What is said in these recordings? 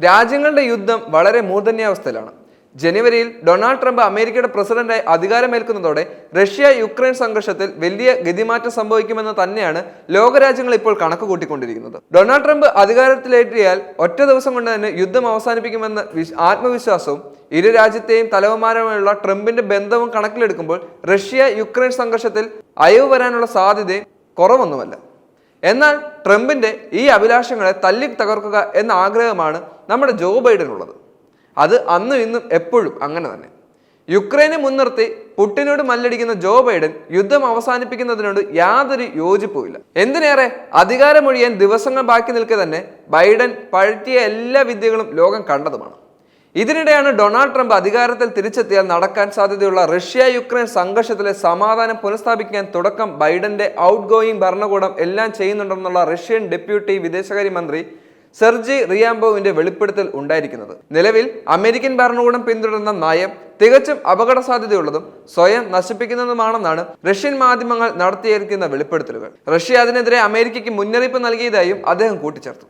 രാജ്യങ്ങളുടെ യുദ്ധം വളരെ മൂർധന്യാവസ്ഥയിലാണ്. ജനുവരിയിൽ ഡൊണാൾഡ് ട്രംപ് അമേരിക്കയുടെ പ്രസിഡന്റായി അധികാരമേൽക്കുന്നതോടെ റഷ്യ യുക്രൈൻ സംഘർഷത്തിൽ വലിയ ഗതിമാറ്റം സംഭവിക്കുമെന്ന് തന്നെയാണ് ലോകരാജ്യങ്ങൾ ഇപ്പോൾ കണക്ക് കൂട്ടിക്കൊണ്ടിരിക്കുന്നത് ഡൊണാൾഡ് ട്രംപ് അധികാരത്തിലേറ്റിയാൽ ഒറ്റ ദിവസം കൊണ്ട് തന്നെ യുദ്ധം അവസാനിപ്പിക്കുമെന്ന ആത്മവിശ്വാസവും ഇരു രാജ്യത്തെയും തലവന്മാരുമായുള്ള ട്രംപിന്റെ ബന്ധവും കണക്കിലെടുക്കുമ്പോൾ റഷ്യ യുക്രൈൻ സംഘർഷത്തിൽ അയവ് വരാനുള്ള സാധ്യതയും കുറവൊന്നുമല്ല. എന്നാൽ ട്രംപിന്റെ ഈ അഭിലാഷങ്ങളെ തല്ലി തകർക്കുക എന്ന ആഗ്രഹമാണ് നമ്മുടെ ജോ ബൈഡനുള്ളത്. അത് അന്നും ഇന്നും എപ്പോഴും അങ്ങനെ തന്നെ. യുക്രൈനെ മുൻനിർത്തി പുട്ടിനോട് മല്ലടിക്കുന്ന ജോ ബൈഡൻ യുദ്ധം അവസാനിപ്പിക്കുന്നതിനോട് യാതൊരു യോജിപ്പുമില്ല. എന്തിനേറെ അധികാരമൊഴിയാൻ ദിവസങ്ങൾ ബാക്കി നിൽക്കെ തന്നെ ബൈഡൻ പഴറ്റിയ എല്ലാ വിദ്യകളും ലോകം കണ്ടതുമാണ്. ഇതിനിടെയാണ് ഡൊണാൾഡ് ട്രംപ് അധികാരത്തിൽ തിരിച്ചെത്തിയാൽ നടക്കാൻ സാധ്യതയുള്ള റഷ്യ യുക്രൈൻ സംഘർഷത്തിലെ സമാധാനം പുനഃസ്ഥാപിക്കാൻ തുടക്കം ബൈഡന്റെ ഔട്ട് ഗോയിങ് ഭരണകൂടം എല്ലാം ചെയ്യുന്നുണ്ടെന്നുള്ള റഷ്യൻ ഡെപ്യൂട്ടി വിദേശകാര്യമന്ത്രി സെർജി റിയാംബോവിന്റെ വെളിപ്പെടുത്തൽ ഉണ്ടായിരിക്കുന്നത്. നിലവിൽ അമേരിക്കൻ ഭരണകൂടം പിന്തുടരുന്ന നയം തികച്ചും അപകട സാധ്യതയുള്ളതും സ്വയം നശിപ്പിക്കുന്നതുമാണെന്നാണ് റഷ്യൻ മാധ്യമങ്ങൾ നടത്തിയിരിക്കുന്ന വെളിപ്പെടുത്തലുകൾ. റഷ്യ അതിനെതിരെ അമേരിക്കയ്ക്ക് മുന്നറിയിപ്പ് നൽകിയതായും അദ്ദേഹം കൂട്ടിച്ചേർത്തു.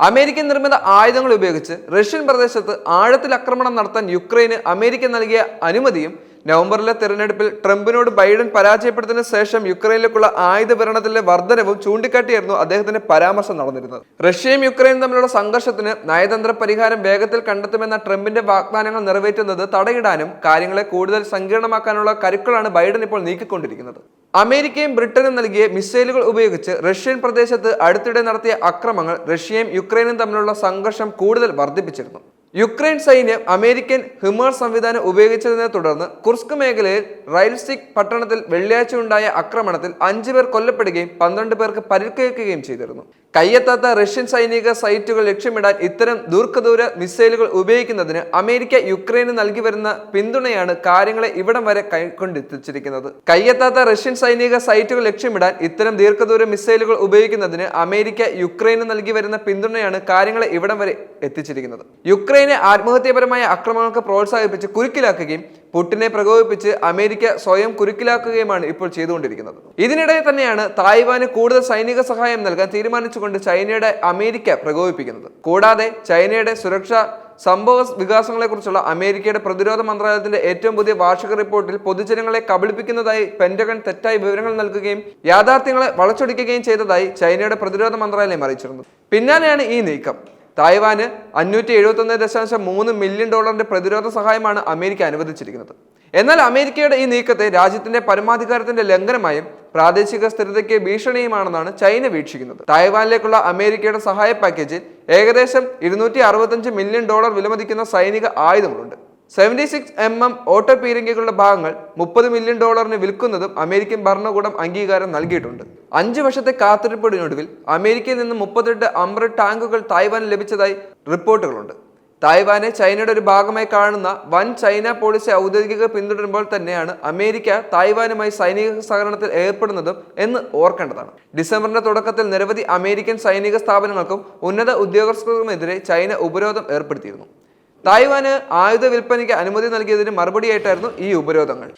അമേരിക്കൻ നിർമ്മിത ആയുധങ്ങൾ ഉപയോഗിച്ച് റഷ്യൻ പ്രദേശത്ത് ആഴത്തിൽ ആക്രമണം നടത്താൻ യുക്രൈന് അമേരിക്ക നൽകിയ അനുമതിയും നവംബറിലെ തെരഞ്ഞെടുപ്പിൽ ട്രംപിനോട് ബൈഡൻ പരാജയപ്പെട്ടതിന് ശേഷം യുക്രൈനിലേക്കുള്ള ആയുധ വിതരണത്തിലെ വർധനവും ചൂണ്ടിക്കാട്ടിയായിരുന്നു അദ്ദേഹത്തിന്റെ പരാമർശം നടന്നിരുന്നത്. റഷ്യയും യുക്രൈനും തമ്മിലുള്ള സംഘർഷത്തിന് നയതന്ത്ര പരിഹാരം വേഗത്തിൽ കണ്ടെത്തുമെന്ന ട്രംപിന്റെ വാഗ്ദാനങ്ങൾ നിറവേറ്റുന്നത് തടയിടാനും കാര്യങ്ങളെ കൂടുതൽ സങ്കീർണമാക്കാനുള്ള കരുക്കളാണ് ബൈഡൻ ഇപ്പോൾ നീക്കിക്കൊണ്ടിരിക്കുന്നത്. അമേരിക്കയും ബ്രിട്ടനും നൽകിയ മിസൈലുകൾ ഉപയോഗിച്ച് റഷ്യൻ പ്രദേശത്ത് അടുത്തിടെ നടത്തിയ അക്രമങ്ങൾ റഷ്യയും യുക്രൈനും തമ്മിലുള്ള സംഘർഷം കൂടുതൽ വർദ്ധിപ്പിച്ചിരുന്നു. യുക്രൈൻ സൈന്യം അമേരിക്കൻ ഹിമർ സംവിധാനം ഉപയോഗിച്ചതിനെ തുടർന്ന് കുർസ്ക് മേഖലയിൽ റൈൽസ്റ്റിക് പട്ടണത്തിൽ വെള്ളിയാഴ്ച ഉണ്ടായ ആക്രമണത്തിൽ അഞ്ചു പേർ കൊല്ലപ്പെടുകയും പന്ത്രണ്ട് പേർക്ക് പരിക്കേൽക്കുകയും ചെയ്തിരുന്നു. കയ്യെത്താത്ത റഷ്യൻ സൈനിക സൈറ്റുകൾ ലക്ഷ്യമിടാൻ ഇത്തരം ദീർഘദൂര മിസൈലുകൾ ഉപയോഗിക്കുന്നതിന് അമേരിക്ക യുക്രൈന് നൽകി വരുന്ന പിന്തുണയാണ് കാര്യങ്ങളെ ഇവിടം വരെ കൈകൊണ്ടെത്തിച്ചിരിക്കുന്നത്. കയ്യെത്താത്ത റഷ്യൻ സൈനിക സൈറ്റുകൾ ലക്ഷ്യമിടാൻ ഇത്തരം ദീർഘദൂര മിസൈലുകൾ ഉപയോഗിക്കുന്നതിന് അമേരിക്ക യുക്രൈന് നൽകി വരുന്ന പിന്തുണയാണ് കാര്യങ്ങളെ ഇവിടം വരെ എത്തിച്ചിരിക്കുന്നത്. യുക്രൈനെ ആത്മഹത്യാപരമായ അക്രമങ്ങൾക്ക് പ്രോത്സാഹിപ്പിച്ച് കുരുക്കിലാക്കുകയും പുട്ടിനെ പ്രകോപിപ്പിച്ച് അമേരിക്ക സ്വയം കുരുക്കിലാക്കുകയുമാണ് ഇപ്പോൾ ചെയ്തുകൊണ്ടിരിക്കുന്നത്. ഇതിനിടെ തന്നെയാണ് തായ്വാന് കൂടുതൽ സൈനിക സഹായം നൽകാൻ തീരുമാനിച്ചുകൊണ്ട് ചൈനയുടെ അമേരിക്ക പ്രകോപിപ്പിക്കുന്നത്. കൂടാതെ ചൈനയുടെ സുരക്ഷാ സംഭവ വികാസങ്ങളെക്കുറിച്ചുള്ള അമേരിക്കയുടെ പ്രതിരോധ മന്ത്രാലയത്തിന്റെ ഏറ്റവും പുതിയ വാർഷിക റിപ്പോർട്ടിൽ പൊതുജനങ്ങളെ കബളിപ്പിക്കുന്നതായി പെന്റഗൺ തെറ്റായ വിവരങ്ങൾ നൽകുകയും യാഥാർത്ഥ്യങ്ങളെ വളച്ചൊടിക്കുകയും ചെയ്തതായി ചൈനയുടെ പ്രതിരോധ മന്ത്രാലയം അറിയിച്ചിരുന്നു. പിന്നാലെയാണ് ഈ നീക്കം. തായ്വാന് അഞ്ഞൂറ്റി എഴുപത്തി ഒന്ന് ദശാംശം മൂന്ന് മില്യൺ ഡോളറിന്റെ പ്രതിരോധ സഹായമാണ് അമേരിക്ക അനുവദിച്ചിരിക്കുന്നത്. എന്നാൽ അമേരിക്കയുടെ ഈ നീക്കത്തെ രാജ്യത്തിന്റെ പരമാധികാരത്തിന്റെ ലംഘനമായും പ്രാദേശിക സ്ഥിരതയ്ക്ക് ഭീഷണിയുമാണെന്നാണ് ചൈന വീക്ഷിക്കുന്നത്. തായ്വാനിലേക്കുള്ള അമേരിക്കയുടെ സഹായ പാക്കേജിൽ ഏകദേശം ഇരുന്നൂറ്റി മില്യൺ ഡോളർ വിലമതിക്കുന്ന സൈനിക ആയുധങ്ങളുണ്ട്. Seventy six M M auto പീരങ്കികളുടെ ഭാഗങ്ങൾ മുപ്പത് മില്യൺ ഡോളറിന് വിൽക്കുന്നതും അമേരിക്കൻ ഭരണകൂടം അംഗീകാരം നൽകിയിട്ടുണ്ട്. അഞ്ച് വർഷത്തെ കാത്തിരിപ്പിടിനൊടുവിൽ അമേരിക്കയിൽ നിന്ന് മുപ്പത്തെട്ട് അമ്ര ടാങ്കുകൾ തായ്വാന് ലഭിച്ചതായി റിപ്പോർട്ടുകളുണ്ട്. തായ്വാനെ ചൈനയുടെ ഒരു ഭാഗമായി കാണുന്ന വൻ ചൈന പോളിസി ഔദ്യോഗിക പിന്തുടരുമ്പോൾ തന്നെയാണ് അമേരിക്ക തായ്വാനുമായി സൈനിക സഹകരണത്തിൽ ഏർപ്പെടുന്നതും എന്ന് ഓർക്കേണ്ടതാണ്. ഡിസംബറിന്റെ തുടക്കത്തിൽ നിരവധി അമേരിക്കൻ സൈനിക സ്ഥാപനങ്ങൾക്കും ഉന്നത ഉദ്യോഗസ്ഥർക്കുമെതിരെ ചൈന ഉപരോധം ഏർപ്പെടുത്തിയിരുന്നു. തായ്വാന് ആയുധ വിൽപ്പനയ്ക്ക് അനുമതി നൽകിയതിന് മറുപടിയായിട്ടായിരുന്നു ഈ ഉപരോധങ്ങൾ.